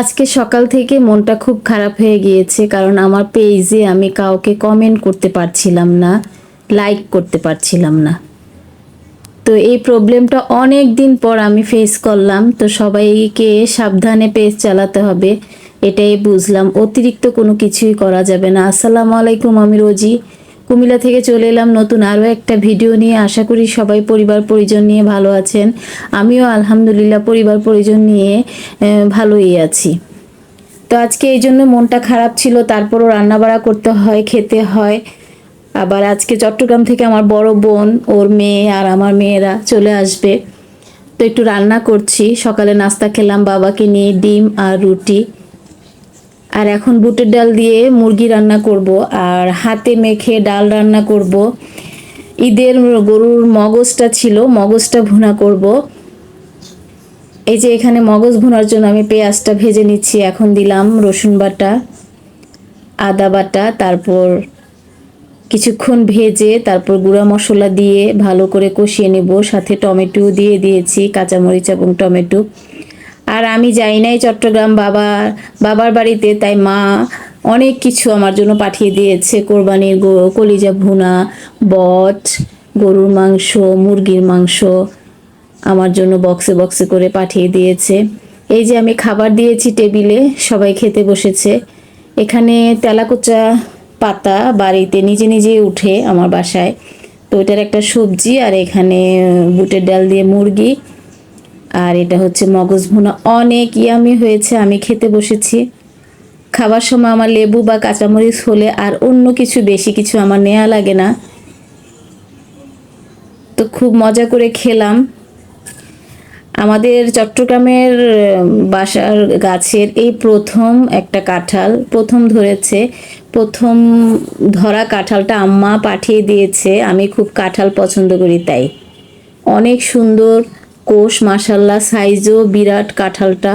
আজকে সকাল থেকে মনটা খুব খারাপ হয়ে গিয়েছে, কারণ আমার পেজে আমি কাউকে কমেন্ট করতে পারছিলাম না লাইক করতে পারছিলাম না। তো এই প্রবলেমটা অনেক দিন পর আমি ফেস করলাম, তো সবাইকে সাবধানে পেজ চালাতে হবে, এটাই বুঝলাম। অতিরিক্ত কোনো কিছুই করা যাবে না। আসসালামু আলাইকুম, আমি রোজি। কুমিল্লা থেকে চলে এলাম নতুন আরও একটা ভিডিও নিয়ে। আশা করি সবাই পরিবার পরিজন নিয়ে ভালো আছেন। আমিও আলহামদুলিল্লাহ পরিবার পরিজন নিয়ে ভালোই আছি। তো আজকে এই জন্য মনটা খারাপ ছিল, তারপরও রান্নাবাড়া করতে হয়, খেতে হয়। আবার আজকে চট্টগ্রাম থেকে আমার বড় বোন, ওর মেয়ে আর আমার মেয়েরা চলে আসবে। তো একটু রান্না করছি। সকালে নাস্তা খেলাম বাবাকে নিয়ে ডিম আর রুটি। আর এখন বুটের ডাল দিয়ে মুরগি রান্না করব, আর হাতে মেখে ডাল রান্না করব। ঈদের গরুর মগজটা ছিল, মগজটা ভুনা করব। এই যে এখানে মগজ ভুনার জন্য আমি পেঁয়াজটা ভেজে নিচ্ছি, এখন দিলাম রসুন বাটা, আদা বাটা, তারপর কিছুক্ষণ ভেজে তারপর গুঁড়া মশলা দিয়ে ভালো করে কষিয়ে নেব। সাথে টমেটো দিয়ে দিয়েছি, কাঁচামরিচ এবং টমেটো। আর আমি যাই নাই চট্টগ্রাম বাবা, বাবার বাড়িতে, তাই মা অনেক কিছু আমার জন্য পাঠিয়ে দিয়েছে। কোরবানির কলিজা ভুনা, বট, গরুর মাংস, মুরগির মাংস আমার জন্য বক্সে বক্সে করে পাঠিয়ে দিয়েছে। এই যে আমি খাবার দিয়েছি টেবিলে, সবাই খেতে বসেছে। এখানে তেলাকুচা পাতা বাড়িতে নিজে নিজে উঠে আমার বাসায়। তো এটার একটা সবজি আর এখানে বুটের ডাল দিয়ে মুরগি। আর এটা হচ্ছে মগজ ভুনা। অনেক ইয়ামি হয়েছে, আমি খেতে বসেছি। খাবার সময় আমার লেবু বা কাঁচামরিচ হলে আর অন্য কিছু বেশি কিছু আমার নেওয়া লাগে না। তো খুব মজা করে খেলাম। আমাদের চট্টগ্রামের বাসার গাছের এই প্রথম একটা কাঁঠাল, প্রথম ধরেছে। প্রথম ধরা কাঁঠালটা আম্মা পাঠিয়ে দিয়েছে, আমি খুব কাঁঠাল পছন্দ করি তাই। অনেক সুন্দর কোষ মাসাল্লা সাইজও বিরাট কাঁঠালটা।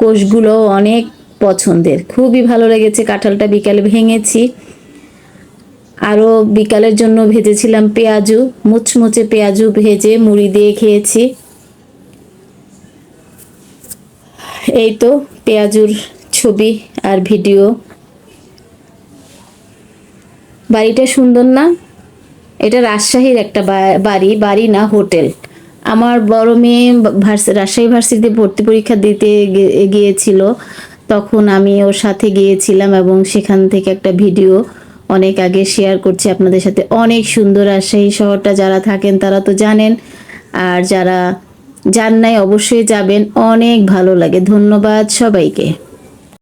কোষগুলো অনেক পছন্দের। খুবই ভালো লেগেছে কাঁঠালটা, বিকালে ভেঙেছি। আরও বিকালের জন্য ভেজেছিলাম পেঁয়াজু, মুচমুচে পেঁয়াজু ভেজে মুড়ি দিয়ে খেয়েছি। এই তো পেঁয়াজুর ছবি আর ভিডিও। বাড়িটা সুন্দর না? এটা রাজশাহীর একটা বাড়ি বাড়ি না হোটেল। আমার বড় মেয়ে রাজশাহী ভার্সিটিতে ভর্তি পরীক্ষা দিতে গিয়েছিল। তখন আমি ওর সাথে গিয়েছিলাম এবং সেখান থেকে একটা ভিডিও অনেক আগে শেয়ার করছি আপনাদের সাথে। অনেক সুন্দর রাজশাহী শহরটা যারা থাকেন তারা তো জানেন। আর যারা যান নাই অবশ্যই যাবেন। অনেক ভালো লাগে। ধন্যবাদ সবাইকে।